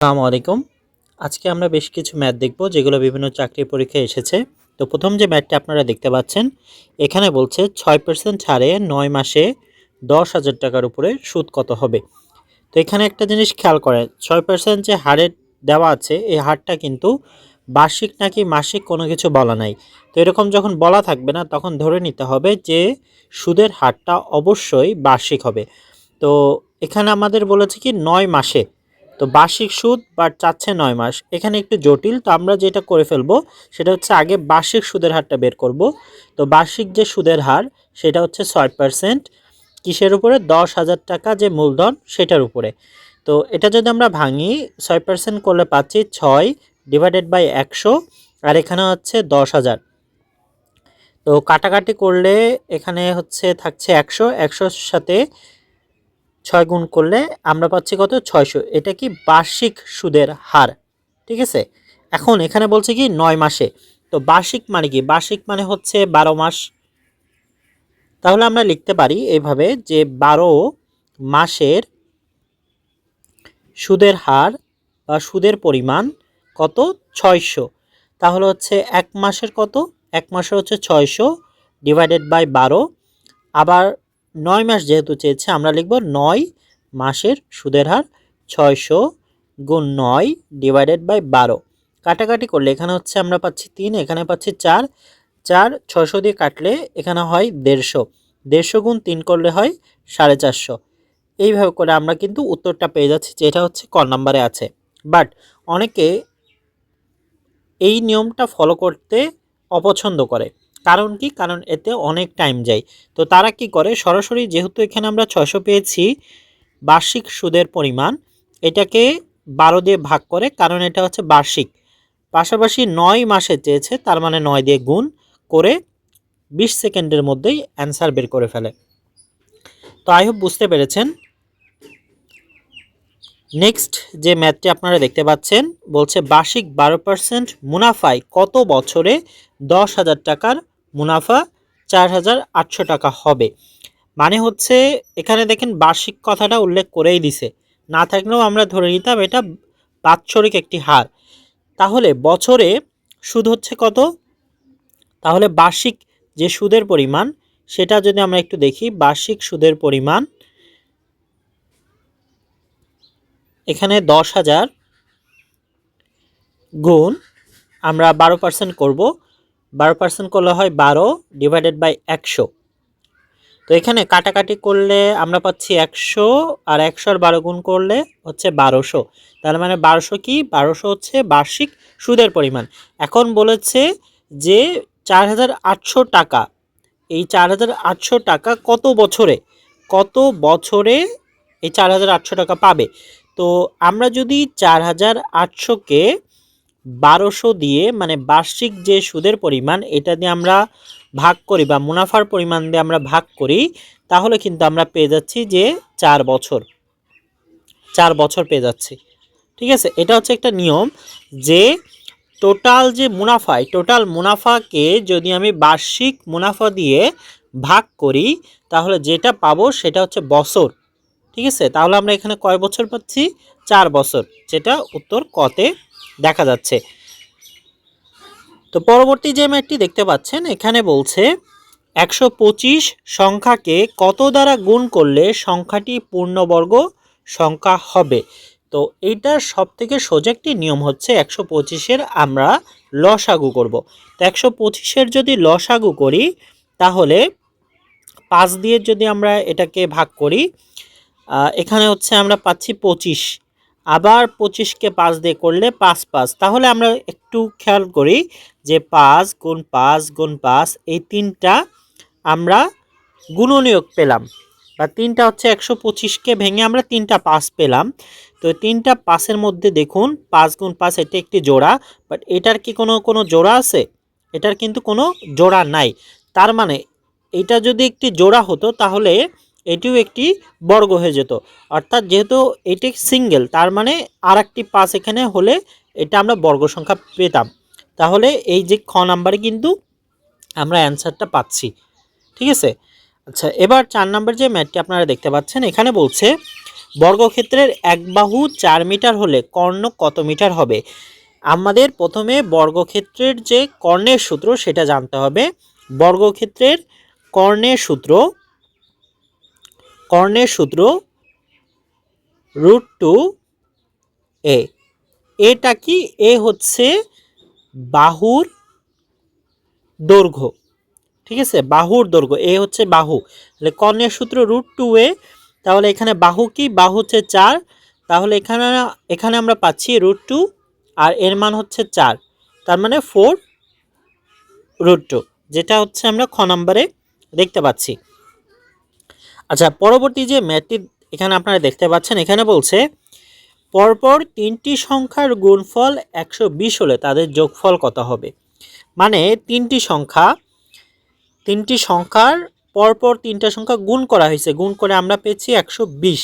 আসসালামু আলাইকুম। আজকে আমরা বেশ কিছু ম্যাথ দেখব যেগুলো বিভিন্ন চাকরির পরীক্ষায় এসেছে। তো প্রথম যে ম্যাথটি আপনারা দেখতে পাচ্ছেন, এখানে বলছে ছয় পার্সেন্ট ছাড়ে নয় মাসে দশ হাজার টাকার উপরে সুদ কত হবে। তো এখানে একটা জিনিস খেয়াল করে ছয় পার্সেন্ট যে হারে দেওয়া আছে, এই হারটা কিন্তু বার্ষিক নাকি মাসিক কোনো কিছু বলা নাই। তো এরকম যখন বলা থাকবে না, তখন ধরে নিতে হবে যে সুদের হারটা অবশ্যই বার্ষিক হবে। তো এখানে আমাদের বলেছে কি, নয় মাসে তো বার্ষিক সুদ বা চাচ্ছে নয় মাস। এখানে একটু জটিল, তো আমরা যেটা করে ফেলব সেটা হচ্ছে আগে বার্ষিক সুদের হারটা বের করব। তো বার্ষিক যে সুদের হার, সেটা হচ্ছে ছয় পার্সেন্ট। কিসের উপরে? দশ হাজার টাকা যে মূলধন, সেটার উপরে। তো এটা যদি আমরা ভাঙি, ছয় পার্সেন্ট করলে পাচ্ছি ছয় ডিভাইডেড বাই একশো, আর এখানে হচ্ছে দশ হাজার। তো কাটাকাটি করলে এখানে হচ্ছে থাকছে একশো, একশোর সাথে ছয় গুণ করলে আমরা পাচ্ছি কত? ছয়শো। এটা কি বার্ষিক সুদের হার? ঠিক আছে? এখন এখানে বলছে কি নয় মাসে। তো বার্ষিক মানে কি? বার্ষিক মানে হচ্ছে বারো মাস। তাহলে আমরা লিখতে পারি এইভাবে যে বারো মাসের সুদের হার বা সুদের পরিমাণ কত? ছয়শো। তাহলে হচ্ছে এক মাসের কত? এক মাসের হচ্ছে ছয়শো ডিভাইডেড বাই বারো। আবার নয় মাস যেহেতু চেয়েছে, আমরা লিখব নয় মাসের সুদের হার ছয়শো গুণ নয় ডিভাইডেড বাই বারো। কাটাকাটি করলে এখানে হচ্ছে আমরা পাচ্ছি তিন, এখানে পাচ্ছি চার। চার ছয়শো দিয়ে কাটলে এখানে হয় দেড়শো। দেড়শো গুণ তিন করলে হয় সাড়ে চারশো। এইভাবে করে আমরা কিন্তু উত্তরটা পেয়ে যাচ্ছি যেটা হচ্ছে ক নাম্বারে আছে। বাট অনেকে এই নিয়মটা ফলো করতে অপছন্দ করে। কারণ কি? কারণ এতে অনেক টাইম যায়। তো তারা কি করে? সরাসরি যেহেতু এখানে আমরা ছয়শো পেয়েছি বার্ষিক সুদের পরিমাণ, এটাকে বারো দিয়ে ভাগ করে, কারণ এটা হচ্ছে বার্ষিক। পাশাপাশি নয় মাসে চেয়েছে, তার মানে নয় দিয়ে গুণ করে বিশ সেকেন্ডের মধ্যেই অ্যান্সার বের করে ফেলে। তো আই হোপ বুঝতে পেরেছেন। নেক্সট যে ম্যাথটি আপনারা দেখতে পাচ্ছেন, বলছে বার্ষিক বারো পার্সেন্ট মুনাফায় কত বছরে দশ হাজার টাকার মুনাফা চার হাজার আটশো টাকা হবে। মানে হচ্ছে, এখানে দেখেন বার্ষিক কথাটা উল্লেখ করেই দিছে। না থাকলেও আমরা ধরে নিতাম এটা বাৎসরিক একটি হার। তাহলে বছরে সুদ হচ্ছে কত? তাহলে বার্ষিক যে সুদের পরিমাণ, সেটা যদি আমরা একটু দেখি, বার্ষিক সুদের পরিমাণ এখানে দশ হাজার গুণ আমরা বারো পার্সেন্ট করব। বারো পার্সেন্ট করলে হয় বারো ডিভাইডেড বাই একশো। তো এখানে কাটাকাটি করলে আমরা পাচ্ছি একশো আর একশো আর বারো গুণ করলে হচ্ছে বারোশো। তার মানে বারোশো কি? বারোশো হচ্ছে বার্ষিক সুদের পরিমাণ। এখন বলেছে যে চার হাজার আটশো টাকা, এই চার হাজার আটশো টাকা কত বছরে কত বছরে এই চার হাজার আটশো টাকা পাবে? তো আমরা যদি চার হাজার আটশোকে বারোশো দিয়ে মানে বার্ষিক যে সুদের পরিমাণ, এটা দিয়ে আমরা ভাগ করি বা মুনাফার পরিমাণ দিয়ে আমরা ভাগ করি, তাহলে কিন্তু আমরা পেয়ে যাচ্ছি যে চার বছর। চার বছর পেয়ে যাচ্ছি। ঠিক আছে? এটা হচ্ছে একটা নিয়ম যে টোটাল যে মুনাফায়, টোটাল মুনাফাকে যদি আমি বার্ষিক মুনাফা দিয়ে ভাগ করি, তাহলে যেটা পাবো সেটা হচ্ছে বছর। ঠিক আছে? তাহলে আমরা এখানে কয় বছর পাচ্ছি? চার বছর। যেটা উত্তর কতে দেখা যাচ্ছে। তো পরবর্তী যে ম্যাটটি দেখতে পাচ্ছেন, এখানে বলছে একশো পঁচিশ সংখ্যাকে কত দ্বারা গুণ করলে সংখ্যাটি পূর্ণবর্গ সংখ্যা হবে? তো এইটার সব থেকে সোজা একটি নিয়ম হচ্ছে একশো পঁচিশের আমরা লসাগু করব। তো একশো পঁচিশের যদি লসাগু করি, তাহলে পাঁচ দিয়ে যদি আমরা এটাকে ভাগ করি এখানে হচ্ছে আমরা পাচ্ছি পঁচিশ। আবার পঁচিশকে পাঁচ দিয়ে করলে পাঁচ পাঁচ। তাহলে আমরা একটু খেয়াল করি যে পাঁচ গুণ পাঁচ গুণ পাঁচ, এই তিনটা আমরা গুণনীয়ক পেলাম। বা তিনটা হচ্ছে একশো পঁচিশকে ভেঙে আমরা তিনটা পাঁচ পেলাম। তো তিনটা পাঁচের মধ্যে দেখুন, পাঁচ গুণ পাঁচ এটা একটি জোড়া বাট এটার কি কোনো কোনো জোড়া আছে? এটার কিন্তু কোনো জোড়া নাই। তার মানে এটা যদি একটি জোড়া হতো তাহলে এটিও একটি বর্গ হয়ে যেত। অর্থাৎ যেহেতু এটি সিঙ্গেল, তার মানে আর একটি পাঁচ এখানে হলে এটা আমরা বর্গ সংখ্যা পেতাম। তাহলে এই যে খ নাম্বারে কিন্তু আমরা অ্যান্সারটা পাচ্ছি। ঠিক আছে? আচ্ছা এবার চার নাম্বার যে ম্যাটটি আপনারা দেখতে পাচ্ছেন, এখানে বলছে, বর্গক্ষেত্রের এক বাহু চার মিটার হলে কর্ণ কত মিটার হবে? আমাদের প্রথমে বর্গক্ষেত্রের যে কর্ণের সূত্র সেটা জানতে হবে। বর্গক্ষেত্রের কর্ণের সূত্র কর্ণের সূত্র রুট টু এ এটা কি? এ হচ্ছে বাহুর দৈর্ঘ্য। ঠিক আছে? বাহুর দৈর্ঘ্য। এ হচ্ছে বাহু। তাহলে কর্ণের সূত্র রুট টু এ তাহলে এখানে বাহু কি? বাহু হচ্ছে চার। তাহলে এখানে এখানে আমরা পাচ্ছি রুট টু আর এর মান হচ্ছে চার। তার মানে ফোর রুট টু যেটা হচ্ছে আমরা খ নম্বরে দেখতে পাচ্ছি। আচ্ছা পরবর্তী যে ম্যাথটি এখানে আপনারা দেখতে পাচ্ছেন, এখানে বলছে, পরপর তিনটি সংখ্যার গুণফল একশো বিশ হলে তাদের যোগফল কত হবে? মানে তিনটি সংখ্যা, তিনটি সংখ্যার পরপর তিনটা সংখ্যা গুণ করা হয়েছে, গুণ করে আমরা পেয়েছি একশো বিশ।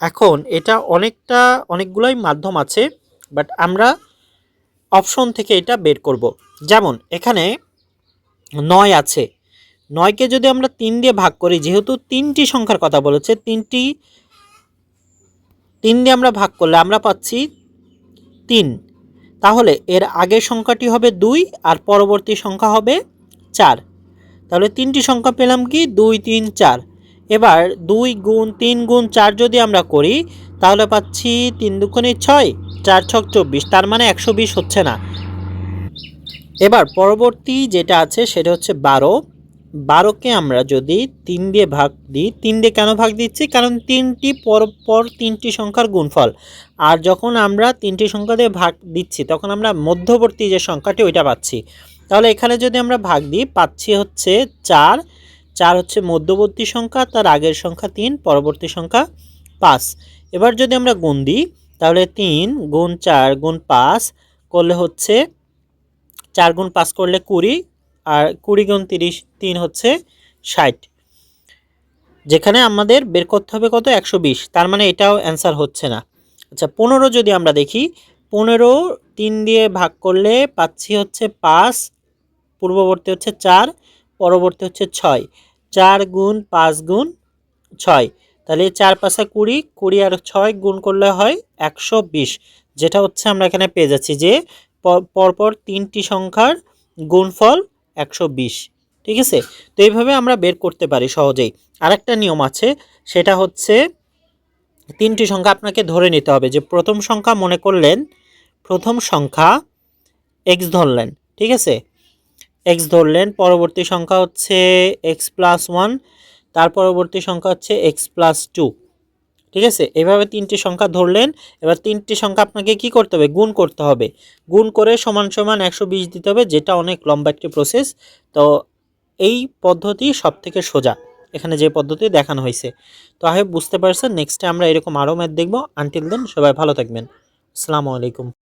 এখন এটা অনেকটা, অনেকগুলোই মাধ্যম আছে বাট আমরা অপশন থেকে এটা বের করব। যেমন, এখানে নয় আছে। নয়কে যদি আমরা তিন দিয়ে ভাগ করি, যেহেতু তিনটি সংখ্যার কথা বলেছে, তিনটি, তিন দিয়ে আমরা ভাগ করলে আমরা পাচ্ছি তিন। তাহলে এর আগের সংখ্যাটি হবে দুই আর পরবর্তী সংখ্যা হবে চার। তাহলে তিনটি সংখ্যা পেলাম কি? দুই, তিন, চার। এবার দুই গুণ তিন গুণ চার যদি আমরা করি, তাহলে পাচ্ছি তিন দুগুণে ছয়, চার ছক চব্বিশ। তার মানে একশো বিশ হচ্ছে না। এবার পরবর্তী যেটা আছে, সেটা হচ্ছে বারো। বারোকে আমরা যদি তিন দিয়ে ভাগ দিই, তিন দিয়ে কেন ভাগ দিচ্ছি? কারণ তিনটি পরপর তিনটি সংখ্যার গুণফল। আর যখন আমরা তিনটি সংখ্যা দিয়ে ভাগ দিচ্ছি, তখন আমরা মধ্যবর্তী যে সংখ্যাটি, ওইটা পাচ্ছি। তাহলে এখানে যদি আমরা ভাগ দিই, পাচ্ছি হচ্ছে চার। চার হচ্ছে মধ্যবর্তী সংখ্যা, তার আগের সংখ্যা তিন, পরবর্তী সংখ্যা পাঁচ। এবার যদি আমরা গুণ দিই, তাহলে তিন গুণ চার গুণ পাঁচ করলে হচ্ছে, চার গুণ পাঁচ করলে কুড়ি আর কুড়ি গুণ তিরিশ, তিন হচ্ছে ষাট। যেখানে আমাদের বের করতে হবে কত? একশো বিশ। তার মানে এটাও অ্যান্সার হচ্ছে না। আচ্ছা পনেরো যদি আমরা দেখি, পনেরো তিন দিয়ে ভাগ করলে পাচ্ছি হচ্ছে পাঁচ, পূর্ববর্তী হচ্ছে চার, পরবর্তী হচ্ছে ছয়। চার গুণ পাঁচ গুণ ছয়। তাহলে চার পাঁচা কুড়ি কুড়ি আর ছয় গুণ করলে হয় একশো বিশ। যেটা হচ্ছে আমরা এখানে পেয়ে যাচ্ছি যে পরপর তিনটি সংখ্যার গুণফল একশো বিশ, ঠিক আছে? তো এইভাবে আমরা বের করতে পারি সহজেই। আরেকটা নিয়ম আছে, সেটা হচ্ছে তিনটি সংখ্যা আপনাকে ধরে নিতে হবে যে প্রথম সংখ্যা মনে করলেন, প্রথম সংখ্যা এক্স ধরলেন, ঠিক আছে? এক্স ধরলেন, পরবর্তী সংখ্যা হচ্ছে এক্স প্লাস ওয়ান তার পরবর্তী সংখ্যা হচ্ছে এক্স প্লাস টু ঠিক আছে? এভাবে তিনটি সংখ্যা ধরলেন, এবার তিনটি সংখ্যা আপনাকে কি করতে হবে? গুণ করতে হবে। গুণ করে সমান সমান একশো বিশ দিতে হবে, যেটা অনেক লম্বা একটি প্রসেস তো এই পদ্ধতি সব থেকে সোজা। এখানে যে পদ্ধতি দেখানো হয়েছে। তো আহ বুঝতে পারছেন নেক্সটে আমরা এরকম আরও ম্যাথ দেখব। আনটিল দেন সবাই ভালো থাকবেন। আসসালামু আলাইকুম।